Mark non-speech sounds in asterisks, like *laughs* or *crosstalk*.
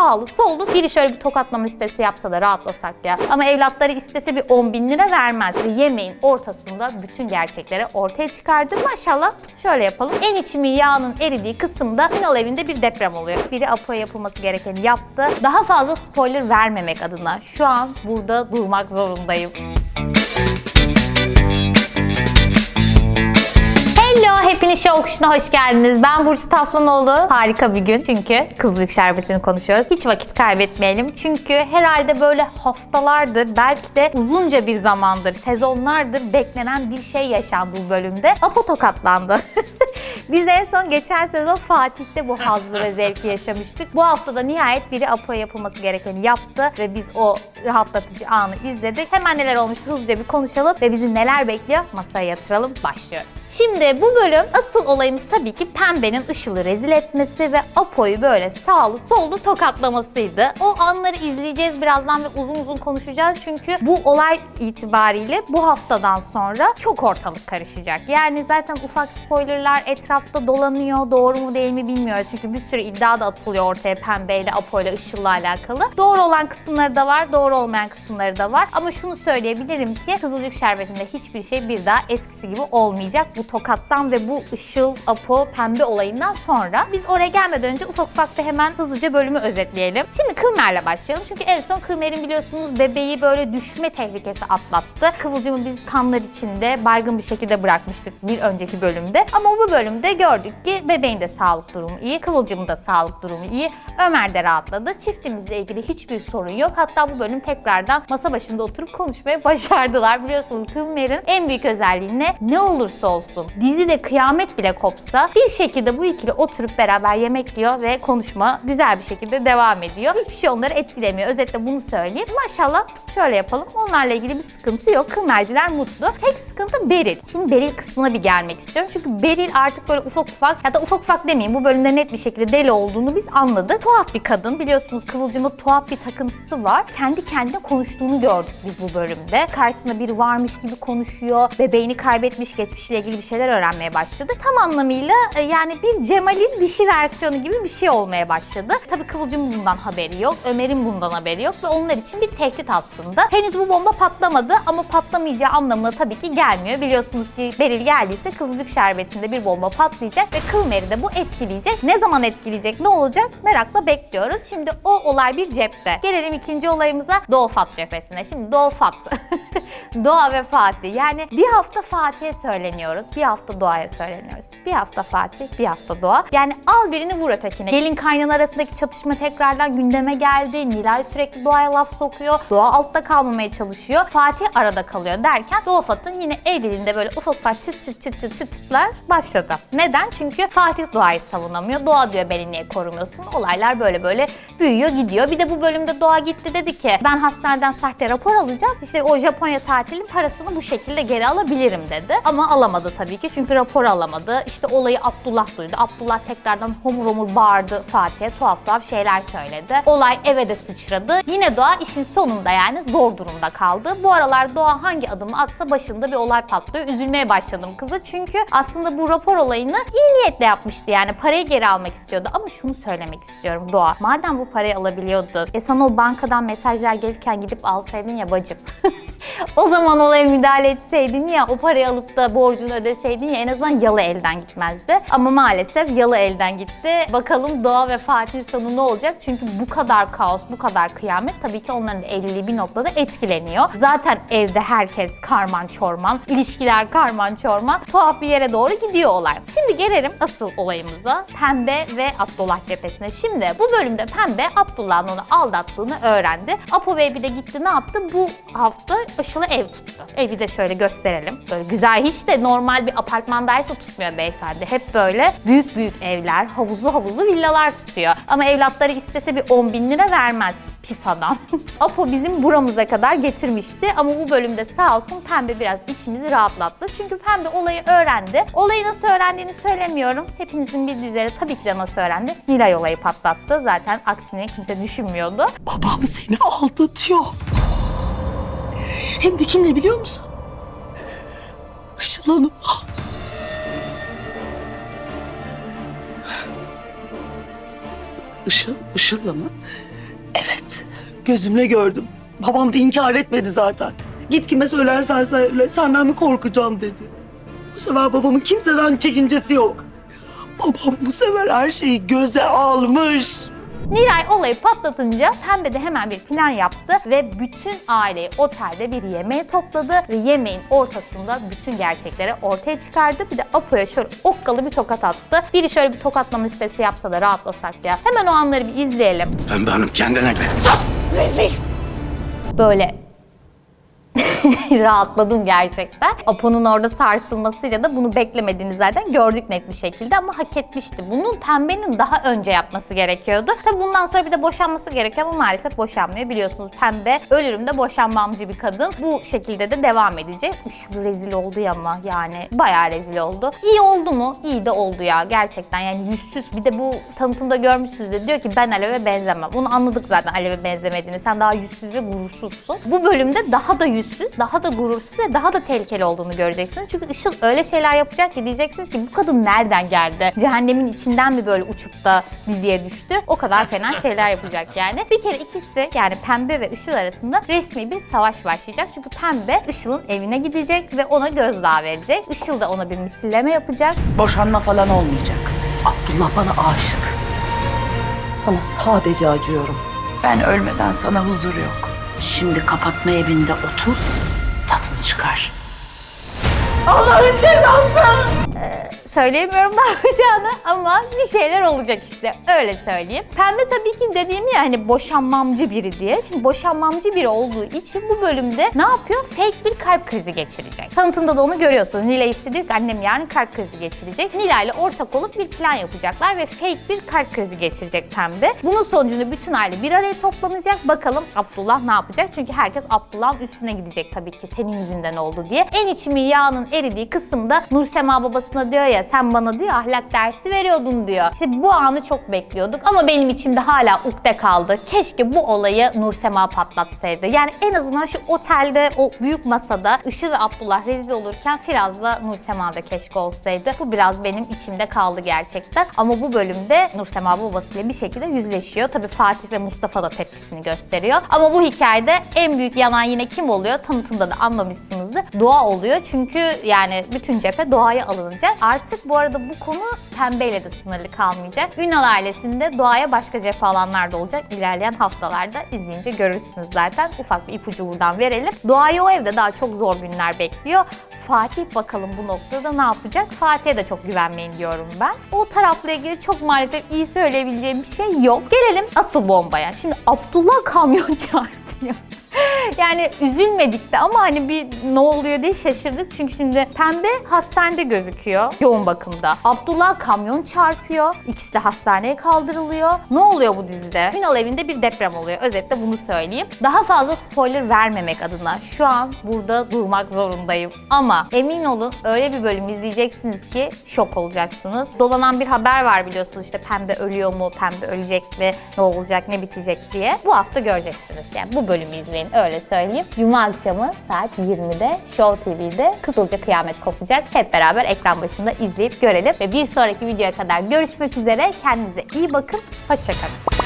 sağlı sollu biri şöyle bir tokatlama listesi yapsa da rahatlasak ya. Ama evlatları istese bir 10 bin lira vermez. Ve yemeğin ortasında bütün gerçekleri ortaya çıkardı. Maşallah şöyle yapalım. En içimin yağının eridiği kısımda Ünal evinde bir deprem oluyor. Biri Apo'ya yapılması gerekeni yaptı. Daha fazla spoiler vermemek adına şu an burada durmak zorundayım. Hello, hepiniz show kuşuna hoş geldiniz. Ben Burcu Taflanoğlu. Harika bir gün çünkü kızlık şerbetini konuşuyoruz. Hiç vakit kaybetmeyelim. Çünkü herhalde böyle haftalardır, belki de uzunca bir zamandır, sezonlardır beklenen bir şey yaşandı bu bölümde. Apo tokatlandı. *laughs* Biz en son geçen sezon Fatih'te bu hazzı ve zevki yaşamıştık. Bu hafta da nihayet biri Apo'ya yapılması gerekeni yaptı ve biz o rahatlatıcı anı izledik. Hemen neler olmuş hızlıca bir konuşalım ve bizi neler bekliyor masaya yatıralım. Başlıyoruz. Şimdi bu bölüm asıl olayımız tabii ki Pembe'nin Işıl'ı rezil etmesi ve Apo'yu böyle sağlı sollu tokatlamasıydı. O anları izleyeceğiz birazdan ve uzun uzun konuşacağız çünkü bu olay itibariyle bu haftadan sonra çok ortalık karışacak. Yani zaten ufak spoilerlar etrafta dolanıyor. Doğru mu değil mi bilmiyoruz. Çünkü bir sürü iddia da atılıyor ortaya Pembe ile Apo ile Işıl'la alakalı. Doğru olan kısımları da var, doğru olmayan kısımları da var. Ama şunu söyleyebilirim ki Kızılcık Şerbeti'nde hiçbir şey bir daha eskisi gibi olmayacak. Bu tokattan ve bu Işıl, Apo, Pembe olayından sonra. Biz oraya gelmeden önce ufak ufak bir hemen hızlıca bölümü özetleyelim. Şimdi Kımer'le başlayalım. Çünkü en son Kımer'in biliyorsunuz bebeği böyle düşme tehlikesi atlattı. Kıvılcım'ı biz kanlar içinde baygın bir şekilde bırakmıştık bir önceki bölümde. Ama bu bölümde gördük ki bebeğin de sağlık durumu iyi, Kıvılcım'ın da sağlık durumu iyi. Ömer de rahatladı. Çiftimizle ilgili hiçbir sorun yok. Hatta bu bölüm tekrardan masa başında oturup konuşmaya *laughs* başardılar. Biliyorsunuz Kımer'in en büyük özelliği ne? Ne olursa olsun dizide kıyamet bile kopsa bir şekilde bu ikili oturup beraber yemek yiyor ve konuşma güzel bir şekilde devam ediyor. Hiçbir şey onları etkilemiyor. Özetle bunu söyleyeyim. Maşallah şöyle yapalım. Onlarla ilgili bir sıkıntı yok. Kımerciler mutlu. Tek sıkıntı Beril. Şimdi Beril kısmına bir gelmek istiyorum. Çünkü Beril artık böyle ufak ufak ya da ufak ufak demeyeyim bu bölümde net bir şekilde deli olduğunu biz anladık. Tuhaf bir kadın. Biliyorsunuz Kıvılcım'da tuhaf bir takıntısı var. Kendi kendine konuştuğunu gördük biz bu bölümde. Karşısında biri varmış gibi konuşuyor. Bebeğini kaybetmiş, geçmişiyle ilgili bir şeyler öğrenmeye başladı. Tam anlamıyla e, yani bir Cemal'in dişi versiyonu gibi bir şey olmaya başladı. Tabii Kıvılcım'ın bundan haberi yok. Ömer'in bundan haberi yok ve onlar için bir tehdit aslında. Henüz bu bomba patlamadı ama patlamayacağı anlamına tabii ki gelmiyor. Biliyorsunuz ki Beril geldiyse Kızılcık Şerbeti'nde bir bomba patlayacak ve Kılmer'i de bu etkileyecek. Ne zaman etkileyecek, ne olacak merakla bekliyoruz. Şimdi o olay bir cepte. Gelelim ikinci olayımıza Doğu Fat cephesine. Şimdi Doğu Fat. *laughs* Doğa ve Fatih. Yani bir hafta Fatih'e söyleniyoruz, bir hafta Doğa'ya söyleniyoruz. Bir hafta Fatih, bir hafta Doğa. Yani al birini vur ötekine. Gelin kaynana arasındaki çatışma tekrardan gündeme geldi. Nilay sürekli Doğa'ya laf sokuyor. Doğa altta kalmamaya çalışıyor. Fatih arada kalıyor derken Doğu Fat'ın yine evliliğinde böyle ufak ufak çıt çıt çıt çıt çıt çıtlar başladı. Neden? Çünkü Fatih Doğa'yı savunamıyor. Doğa diyor beni niye korumuyorsun? Olaylar böyle böyle büyüyor gidiyor. Bir de bu bölümde Doğa gitti dedi ki ben hastaneden sahte rapor alacağım. İşte o Japonya tatilin parasını bu şekilde geri alabilirim dedi. Ama alamadı tabii ki çünkü rapor alamadı. İşte olayı Abdullah duydu. Abdullah tekrardan homur homur bağırdı Fatih'e. Tuhaf tuhaf şeyler söyledi. Olay eve de sıçradı. Yine Doğa işin sonunda yani zor durumda kaldı. Bu aralar Doğa hangi adımı atsa başında bir olay patlıyor. Üzülmeye başladım kızı. Çünkü aslında bu rapor olayını iyi niyetle yapmıştı yani. Parayı geri almak istiyordu. Ama şunu söylemek istiyorum Doğa. Madem bu parayı alabiliyordun. E sana o bankadan mesajlar gelirken gidip alsaydın ya bacım. *laughs* o zaman olaya müdahale etseydin ya o parayı alıp da borcunu ödeseydin ya en azından yalı elden gitmezdi. Ama maalesef yalı elden gitti. Bakalım Doğa ve Fatih sonu ne olacak? Çünkü bu kadar kaos, bu kadar kıyamet tabii ki onların evliliği bir noktada etkileniyor. Zaten evde herkes karman çorman, ilişkiler karman çorman. Tuhaf bir yere doğru gidiyor olay. Şimdi gelelim asıl olayımıza. Pembe ve Abdullah cephesine. Şimdi bu bölümde Pembe Abdullah'ın onu aldattığını öğrendi. Apo bir de gitti ne yaptı? Bu hafta Işıl'a ev tuttu. Evi de şöyle gösterelim. Böyle güzel hiç de normal bir apartmandaysa tutmuyor beyefendi. Hep böyle büyük büyük evler, havuzlu havuzlu villalar tutuyor. Ama evlatları istese bir 10 bin lira vermez pis adam. *laughs* Apo bizim buramıza kadar getirmişti ama bu bölümde sağ olsun Pembe biraz içimizi rahatlattı. Çünkü Pembe olayı öğrendi. Olayı nasıl öğrendiğini söylemiyorum. Hepinizin bildiği üzere tabii ki de nasıl öğrendi. Nilay olayı patlattı. Zaten aksine kimse düşünmüyordu. Babam seni aldatıyor. Hem de kimle biliyor musun? Işıl Hanım. Işıl, Işıl'la mı? Evet. Gözümle gördüm. Babam da inkar etmedi zaten. Git kime söylersen söyle. Senden mi korkacağım dedi. Bu sefer babamın kimseden çekincesi yok. Babam bu sefer her şeyi göze almış. Nilay olayı patlatınca Pembe de hemen bir plan yaptı ve bütün aileyi otelde bir yemeğe topladı ve yemeğin ortasında bütün gerçekleri ortaya çıkardı. Bir de Apo'ya şöyle okkalı bir tokat attı. Biri şöyle bir tokatlama listesi yapsa da rahatlasak ya. Hemen o anları bir izleyelim. Pembe Hanım kendine gel. Rezil. Böyle *laughs* rahatladım gerçekten. Apo'nun orada sarsılmasıyla da bunu beklemediğini zaten gördük net bir şekilde ama hak etmişti. Bunu Pembe'nin daha önce yapması gerekiyordu. Tabi bundan sonra bir de boşanması gerekiyor ama maalesef boşanmıyor. Biliyorsunuz Pembe ölürüm de boşanmamcı bir kadın. Bu şekilde de devam edecek. Işıl rezil oldu ya ama yani bayağı rezil oldu. İyi oldu mu? İyi de oldu ya gerçekten yani yüzsüz. Bir de bu tanıtımda görmüşsünüz de diyor ki ben Alev'e benzemem. Bunu anladık zaten Alev'e benzemediğini. Sen daha yüzsüz ve gurursuzsun. Bu bölümde daha da yüzsüz, daha da gurursuz ve daha da tehlikeli olduğunu göreceksiniz. Çünkü Işıl öyle şeyler yapacak ki diyeceksiniz ki bu kadın nereden geldi? Cehennemin içinden mi böyle uçup da diziye düştü? O kadar fena *laughs* şeyler yapacak yani. Bir kere ikisi yani Pembe ve Işıl arasında resmi bir savaş başlayacak. Çünkü Pembe Işıl'ın evine gidecek ve ona gözdağı verecek. Işıl da ona bir misilleme yapacak. Boşanma falan olmayacak. Abdullah bana aşık. Sana sadece acıyorum. Ben ölmeden sana huzur yok. Şimdi kapatma evinde otur, tadını çıkar. Allah'ın cezası! Söyleyemiyorum ne yapacağını *laughs* ama bir şeyler olacak işte öyle söyleyeyim. Pembe tabii ki dediğim ya hani boşanmamcı biri diye. Şimdi boşanmamcı biri olduğu için bu bölümde ne yapıyor? Fake bir kalp krizi geçirecek. Tanıtımda da onu görüyorsunuz. Nilay işte diyor ki annem yarın kalp krizi geçirecek. Nilay ile ortak olup bir plan yapacaklar ve fake bir kalp krizi geçirecek Pembe. Bunun sonucunda bütün aile bir araya toplanacak. Bakalım Abdullah ne yapacak? Çünkü herkes Abdullah'ın üstüne gidecek tabii ki senin yüzünden oldu diye. En içimin yağının eridiği kısımda Nursema babasına diyor ya sen bana diyor ahlak dersi veriyordun diyor. İşte bu anı çok bekliyorduk ama benim içimde hala ukde kaldı. Keşke bu olayı Nursema patlatsaydı. Yani en azından şu otelde o büyük masada Işıl ve Abdullah rezil olurken Firaz'la Nursema da keşke olsaydı. Bu biraz benim içimde kaldı gerçekten. Ama bu bölümde Nursema babasıyla bir şekilde yüzleşiyor. Tabii Fatih ve Mustafa da tepkisini gösteriyor. Ama bu hikayede en büyük yanan yine kim oluyor? Tanıtımda da anlamışsınızdır. Doğa oluyor. Çünkü yani bütün cephe doğaya alınacak. Artık bu arada bu konu pembeyle de sınırlı kalmayacak. Ünal ailesinde doğaya başka cephe alanlar da olacak. İlerleyen haftalarda izleyince görürsünüz zaten. Ufak bir ipucu buradan verelim. Doğayı o evde daha çok zor günler bekliyor. Fatih bakalım bu noktada ne yapacak? Fatih'e de çok güvenmeyin diyorum ben. O tarafla ilgili çok maalesef iyi söyleyebileceğim bir şey yok. Gelelim asıl bombaya. Şimdi Abdullah kamyon *laughs* çarpıyor. Yani üzülmedik de ama hani bir ne oluyor diye şaşırdık. Çünkü şimdi Pembe hastanede gözüküyor yoğun bakımda. Abdullah kamyon çarpıyor. İkisi de hastaneye kaldırılıyor. Ne oluyor bu dizide? Ünal evinde bir deprem oluyor. Özetle bunu söyleyeyim. Daha fazla spoiler vermemek adına şu an burada durmak zorundayım. Ama emin olun öyle bir bölüm izleyeceksiniz ki şok olacaksınız. Dolanan bir haber var biliyorsunuz işte Pembe ölüyor mu, Pembe ölecek mi, ne olacak, ne bitecek diye. Bu hafta göreceksiniz. Yani bu bölümü izleyin öyle söyleyeyim. Cuma akşamı saat 20'de Show TV'de Kızılca Kıyamet kopacak. Hep beraber ekran başında izleyip görelim. Ve bir sonraki videoya kadar görüşmek üzere. Kendinize iyi bakın. Hoşçakalın.